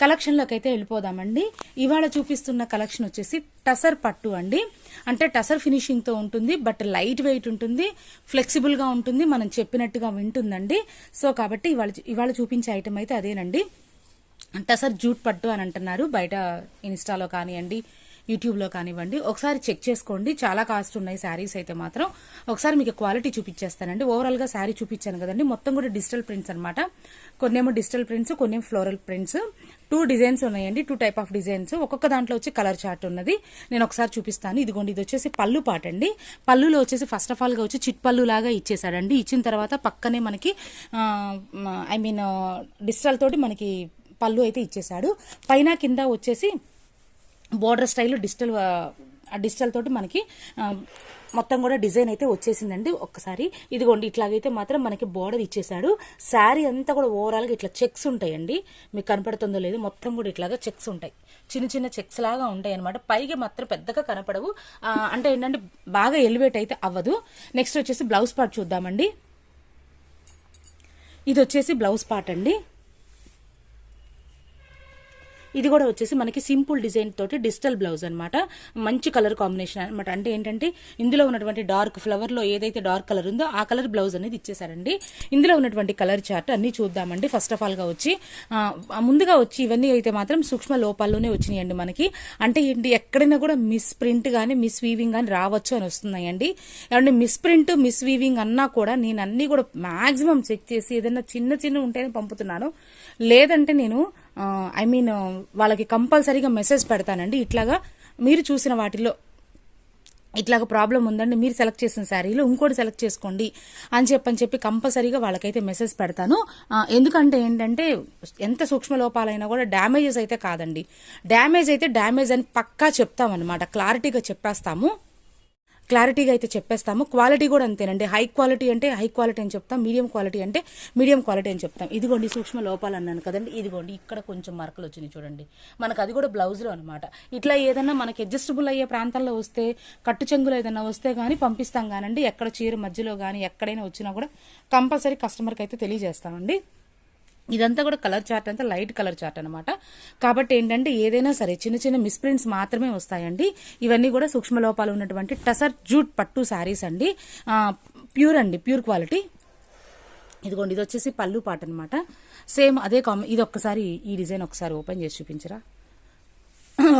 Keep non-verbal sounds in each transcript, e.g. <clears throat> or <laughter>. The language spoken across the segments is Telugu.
కలెక్షన్లోకి అయితే వెళ్ళిపోదామండి. ఇవాళ చూపిస్తున్న కలెక్షన్ వచ్చేసి టసర్ పట్టు అండి. అంటే టసర్ ఫినిషింగ్తో ఉంటుంది బట్ లైట్ వెయిట్ ఉంటుంది ఫ్లెక్సిబుల్గా ఉంటుంది మనం చెప్పినట్టుగా వింటుందండి. సో కాబట్టి ఇవాళ ఇవాళ చూపించే ఐటమ్ అయితే అదేనండి. టసర్ జూట్ పట్టు అని అంటున్నారు బయట ఇన్స్టాలో కానివ్వండి యూట్యూబ్లో కానివ్వండి. ఒకసారి చెక్ చేసుకోండి. చాలా కాస్ట్ ఉన్నాయి శారీస్ అయితే మాత్రం. ఒకసారి మీకు క్వాలిటీ చూపించేస్తానండి. ఓవరాల్గా శారీ చూపించాను కదండి. మొత్తం కూడా డిజిటల్ ప్రింట్స్ అనమాట కొన్నేమో డిజిటల్ ప్రింట్స్ కొన్నేమో ఫ్లోరల్ ప్రింట్స్. టూ డిజైన్స్ ఉన్నాయండి. Two type of designs. ఒక్కొక్క దాంట్లో వచ్చి కలర్ చార్ట్ ఉన్నది. నేను ఒకసారి చూపిస్తాను. ఇదిగోండి ఇది వచ్చేసి పళ్ళు పాట అండి. పళ్ళులో వచ్చేసి ఫస్ట్ ఆఫ్ ఆల్గా వచ్చి చిట్ పళ్ళు లాగా ఇచ్చేసాడండి ఇచ్చిన తర్వాత పక్కనే మనకి ఐ మీన్ డిజిటల్ తోటి మనకి పళ్ళు అయితే ఇచ్చేసాడు పైన కింద వచ్చేసి బోర్డర్ స్టైల్ డిజిటల్ ఆ డిజిటల్ తోటి మనకి మొత్తం కూడా డిజైన్ అయితే వచ్చేసిందండి ఒక్కసారి. ఇదిగోండి ఇట్లాగైతే మాత్రం మనకి బోర్డర్ ఇచ్చేసాడు శారీ అంతా కూడా ఓవరాల్గా ఇట్లా చెక్స్ ఉంటాయండి. మీకు కనపడుతుందో లేదు మొత్తం కూడా ఇట్లాగా చెక్స్ ఉంటాయి. చిన్న చిన్న చెక్స్ లాగా ఉంటాయి అనమాట పైగా మాత్రం పెద్దగా కనపడవు. అంటే ఏంటంటే బాగా ఎలివేట్ అయితే అవ్వదు. నెక్స్ట్ వచ్చేసి బ్లౌజ్ పార్ట్ చూద్దామండి. ఇది వచ్చేసి బ్లౌజ్ పార్ట్ అండి. ఇది కూడా వచ్చేసి మనకి సింపుల్ డిజైన్ తోటి డిజిటల్ బ్లౌజ్ అనమాట మంచి కలర్ కాంబినేషన్ అనమాట అంటే ఏంటంటే ఇందులో ఉన్నటువంటి డార్క్ ఫ్లవర్లో ఏదైతే డార్క్ కలర్ ఉందో ఆ కలర్ బ్లౌజ్ అనేది ఇచ్చేసారండి ఇందులో ఉన్నటువంటి కలర్ చార్ట్ అన్ని చూద్దామండి. ఫస్ట్ ఆఫ్ ఆల్గా వచ్చి ముందుగా వచ్చి ఇవన్నీ అయితే మాత్రం సూక్ష్మ లోపాల్లోనే వచ్చినాయండి మనకి. అంటే ఏంటి ఎక్కడైనా కూడా మిస్ ప్రింట్ కానీ మిస్ వీవింగ్ కానీ రావచ్చు అని వస్తున్నాయండి. అంటే మిస్ ప్రింట్ మిస్ వీవింగ్ అన్నా కూడా నేను అన్ని కూడా మాక్సిమం చెక్ చేసి ఏదైనా చిన్న చిన్న ఉంటేనే పంపుతున్నాను. లేదంటే నేను ఐ మీన్ వాళ్ళకి కంపల్సరీగా మెసేజ్ పెడతానండి. ఇట్లాగా మీరు చూసిన వాటిలో ఇట్లాగ ప్రాబ్లం ఉందండి మీరు సెలెక్ట్ చేసిన శారీలో ఇంకోటి సెలెక్ట్ చేసుకోండి అని చెప్పని చెప్పి కంపల్సరీగా వాళ్ళకైతే మెసేజ్ పెడతాను. ఎందుకంటే ఏంటంటే ఎంత సూక్ష్మ లోపాలైనా కూడా డ్యామేజెస్ అయితే కాదండి. డ్యామేజ్ అయితే డ్యామేజ్ అని పక్కా చెప్తామన్నమాట. క్లారిటీగా చెప్పేస్తాము. క్లారిటీగా అయితే చెప్పేస్తాము. క్వాలిటీ కూడా అంతేనండి. హై క్వాలిటీ అంటే హై క్వాలిటీ అని చెప్తాం. మీడియం క్వాలిటీ అంటే మీడియం క్వాలిటీ అని చెప్తాం. ఇదిగోండి సూక్ష్మ లోపాలు అన్నాను కదండి. ఇదిగోండి ఇక్కడ కొంచెం మరకలు వచ్చినాయి చూడండి. మనకు అది కూడా బ్లౌజ్లో అనమాట ఇట్లా ఏదైనా మనకి అడ్జస్టబుల్ అయ్యే ప్రాంతాల్లో వస్తే కట్టు చెంగులు ఏదైనా వస్తే కానీ పంపిస్తాం కానండి ఎక్కడ చీర మధ్యలో కానీ ఎక్కడైనా వచ్చినా కూడా కంపల్సరీ కస్టమర్కి అయితే తెలియజేస్తామండి. ఇదంతా కూడా కలర్ చార్ట్ అంతా లైట్ కలర్ చార్ట్ అనమాట కాబట్టి ఏంటంటే ఏదైనా సరే చిన్న చిన్న మిస్ప్రింట్స్ మాత్రమే వస్తాయండి. ఇవన్నీ కూడా సూక్ష్మ లోపాలు ఉన్నటువంటి టసర్ జూట్ పట్టు శారీస్ అండి. ప్యూర్ అండి ప్యూర్ క్వాలిటీ. ఇదిగోండి ఇది వచ్చేసి పళ్ళు పాట అనమాట సేమ్ అదే కామ్ ఇది ఒక్కసారి ఈ డిజైన్ ఒకసారి ఓపెన్ చేసి చూపించరా?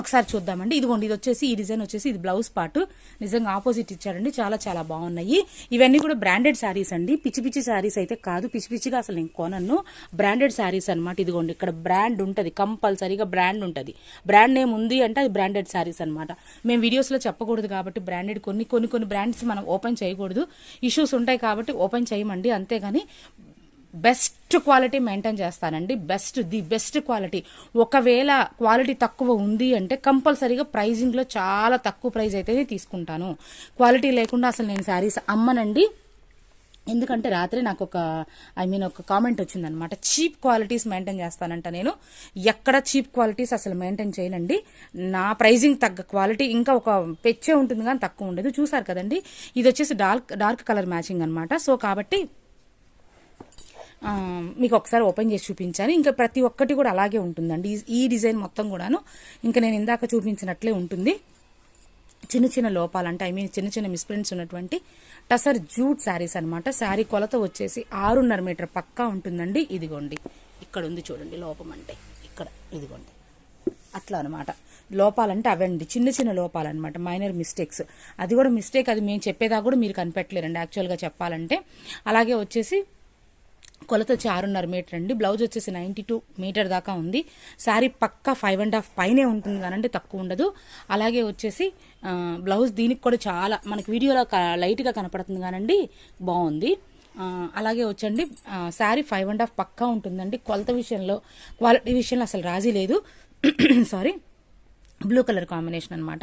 ఒకసారి చూద్దామండి. ఇదిగోండి ఇది వచ్చేసి ఈ డిజైన్ వచ్చేసి ఇది బ్లౌజ్ పార్ట్ నిజంగా ఆపోజిట్ ఇచ్చారండి. చాలా చాలా బాగున్నాయి. ఇవన్నీ కూడా బ్రాండెడ్ శారీస్ అండి. పిచ్చి పిచ్చి శారీస్ అయితే కాదు. పిచ్చి పిచ్చిగా అసలు నేను కొనను. బ్రాండెడ్ శారీస్ అనమాట ఇదిగోండి ఇక్కడ బ్రాండ్ ఉంటుంది. కంపల్సరీగా బ్రాండ్ ఉంటుంది. బ్రాండ్ నేమ్ ఉంది అంటే అది బ్రాండెడ్ శారీస్ అనమాట మేము వీడియోస్లో చెప్పకూడదు కాబట్టి బ్రాండెడ్ కొన్ని కొన్ని కొన్ని బ్రాండ్స్ మనం ఓపెన్ చేయకూడదు. ఇష్యూస్ ఉంటాయి కాబట్టి ఓపెన్ చేయమండి. అంతేగాని బెస్ట్ క్వాలిటీ మెయింటైన్ చేస్తానండి. Best the best quality. ఒకవేళ క్వాలిటీ తక్కువ ఉంది అంటే కంపల్సరీగా ప్రైజింగ్లో చాలా తక్కువ ప్రైజ్ అయితేనే తీసుకుంటాను. క్వాలిటీ లేకుండా అసలు నేను శారీస్ అమ్మనండి. ఎందుకంటే రాత్రి నాకు ఒక ఐ మీన్ ఒక కామెంట్ వచ్చిందనమాట చీప్ క్వాలిటీస్ మెయింటైన్ చేస్తానంట నేను. ఎక్కడ చీప్ క్వాలిటీస్ అసలు మెయింటైన్ చేయనండి. నా ప్రైజింగ్ తగ్గ క్వాలిటీ ఇంకా ఒక పెచ్చే ఉంటుంది కానీ తక్కువ ఉండదు. చూసారు కదండి? ఇది వచ్చేసి డార్క్ డార్క్ కలర్ మ్యాచింగ్ అనమాట సో కాబట్టి మీకు ఒకసారి ఓపెన్ చేసి చూపించాను. ఇంకా ప్రతి ఒక్కటి కూడా అలాగే ఉంటుందండి. ఈ- ఈ డిజైన్ మొత్తం కూడాను ఇంకా నేను ఇందాక చూపించినట్లే ఉంటుంది. చిన్న చిన్న లోపాలు అంటే ఐ మీన్ చిన్న చిన్న మిస్ప్రింట్స్ ఉన్నటువంటి టసర్ జూట్ శారీస్ అనమాట శారీ కొలత వచ్చేసి ఆరున్నర మీటర్ పక్కా ఉంటుందండి. ఇదిగోండి. ఇక్కడ ఉంది చూడండి లోపం అంటే. ఇక్కడ ఇదిగోండి. అట్లా అనమాట లోపాలంటే అవండి చిన్న చిన్న లోపాలన్నమాట. Minor mistakes. అది కూడా మిస్టేక్. అది మేము చెప్పేదాకా కూడా మీరు కనిపెట్టలేరండి. యాక్చువల్గా చెప్పాలంటే. అలాగే వచ్చేసి కొలత వచ్చి ఆరున్నర మీటర్ అండి. బ్లౌజ్ వచ్చేసి నైంటీ టూ మీటర్ దాకా ఉంది. శారీ పక్కా ఫైవ్ అండ్ హాఫ్ పైనే ఉంటుంది కానంటే తక్కువ ఉండదు. అలాగే వచ్చేసి బ్లౌజ్ దీనికి కూడా చాలా మనకి వీడియోలో క- లైట్గా కనపడుతుంది కానండి. బాగుంది. అలాగే వచ్చండి. శారీ ఫైవ్ అండ్ హాఫ్ పక్కా ఉంటుందండి. కొలత విషయంలో క్వాలిటీ విషయంలో అసలు రాజీ లేదు. <clears throat> సారీ. బ్లూ కలర్ కాంబినేషన్ అనమాట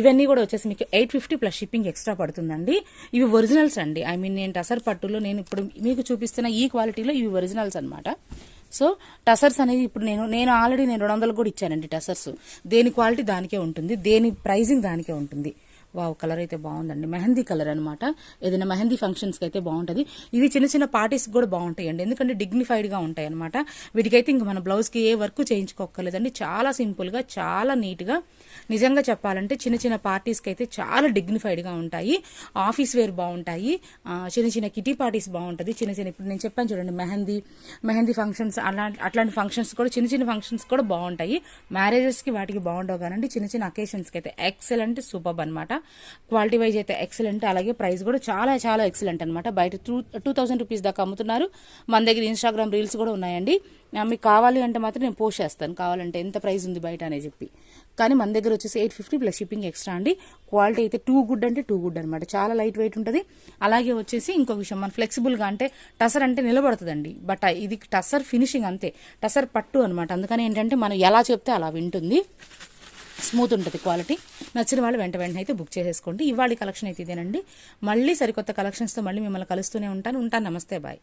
ఇవన్నీ కూడా వచ్చేసి మీకు eight fifty plus shipping extra పడుతుందండి. ఇవి ఒరిజినల్స్ అండి. ఐ మీన్ నేను టసర్ పట్టులో నేను ఇప్పుడు మీకు చూపిస్తున్న ఈ క్వాలిటీలో ఇవి ఒరిజినల్స్ అనమాట సో టసర్స్ అనేది ఇప్పుడు నేను నేను ఆల్రెడీ నేను రెండు వందలు కూడా ఇచ్చానండి టసర్స్. దేని క్వాలిటీ దానికే ఉంటుంది దేని ప్రైజింగ్ దానికే ఉంటుంది. వావ్ కలర్ అయితే బాగుందండి. మెహందీ కలర్ అనమాట ఏదైనా మెహందీ ఫంక్షన్స్కి అయితే బాగుంటుంది. ఇవి చిన్న చిన్న పార్టీస్కి కూడా బాగుంటాయండి. ఎందుకంటే డిగ్నిఫైడ్గా ఉంటాయి అనమాట వీటికైతే ఇంక మన బ్లౌజ్కి ఏ వర్క్ చేయించుకోక్కర్లేదండి. చాలా సింపుల్గా చాలా నీట్గా నిజంగా చెప్పాలంటే చిన్న చిన్న పార్టీస్కి అయితే చాలా డిగ్నిఫైడ్గా ఉంటాయి. ఆఫీస్ వేర్ బాగుంటాయి. చిన్న చిన్న కిటీ పార్టీస్ బాగుంటుంది. చిన్న చిన్న ఇప్పుడు నేను చెప్పాను చూడండి మెహందీ మెహందీ ఫంక్షన్స్ అలాంటి అట్లాంటి ఫంక్షన్స్ కూడా చిన్న చిన్న ఫంక్షన్స్ కూడా బాగుంటాయి. మ్యారేజెస్కి వాటికి బాగుండవు కానండి. చిన్న చిన్న అకేషన్స్కి అయితే ఎక్సలెంట్ సూపర్ అనమాట క్వాలిటీ వైజ్ అయితే ఎక్సలెంట్. అలాగే ప్రైస్ కూడా చాలా చాలా ఎక్సలెంట్ అనమాట బయట టూ టూ థౌసండ్ రూపీస్ దాకా అమ్ముతున్నారు. మన దగ్గర ఇన్స్టాగ్రామ్ రీల్స్ కూడా ఉన్నాయండి. మీకు కావాలి అంటే మాత్రం నేను పోస్ట్ చేస్తాను. కావాలంటే ఎంత ప్రైస్ ఉంది బయట అని చెప్పి. కానీ మన దగ్గర వచ్చేసి eight fifty plus shipping extra అండి. క్వాలిటీ అయితే టూ గుడ్ అంటే టూ గుడ్ అనమాట చాలా లైట్ వెయిట్ ఉంటుంది. అలాగే వచ్చేసి ఇంకొక విషయం మన ఫ్లెక్సిబుల్గా అంటే టసర్ అంటే నిలబడుతుందండి. బట్ ఇది టసర్ ఫినిషింగ్ అంతే. టసర్ పట్టు అనమాట అందుకని ఏంటంటే మనం ఎలా చెప్తే అలా వింటుంది. స్మూత్ ఉంటుంది క్వాలిటీ. నచ్చిన వాళ్ళు వెంట వెంటనే అయితే బుక్ చేసేసుకోండి. ఇవాళ కలెక్షన్ అయితే ఇదేనండి. మళ్ళీ సరికొత్త కలెక్షన్స్తో మళ్ళీ మిమ్మల్ని కలుస్తూనే ఉంటాను. ఉంటాను. నమస్తే. బాయ్.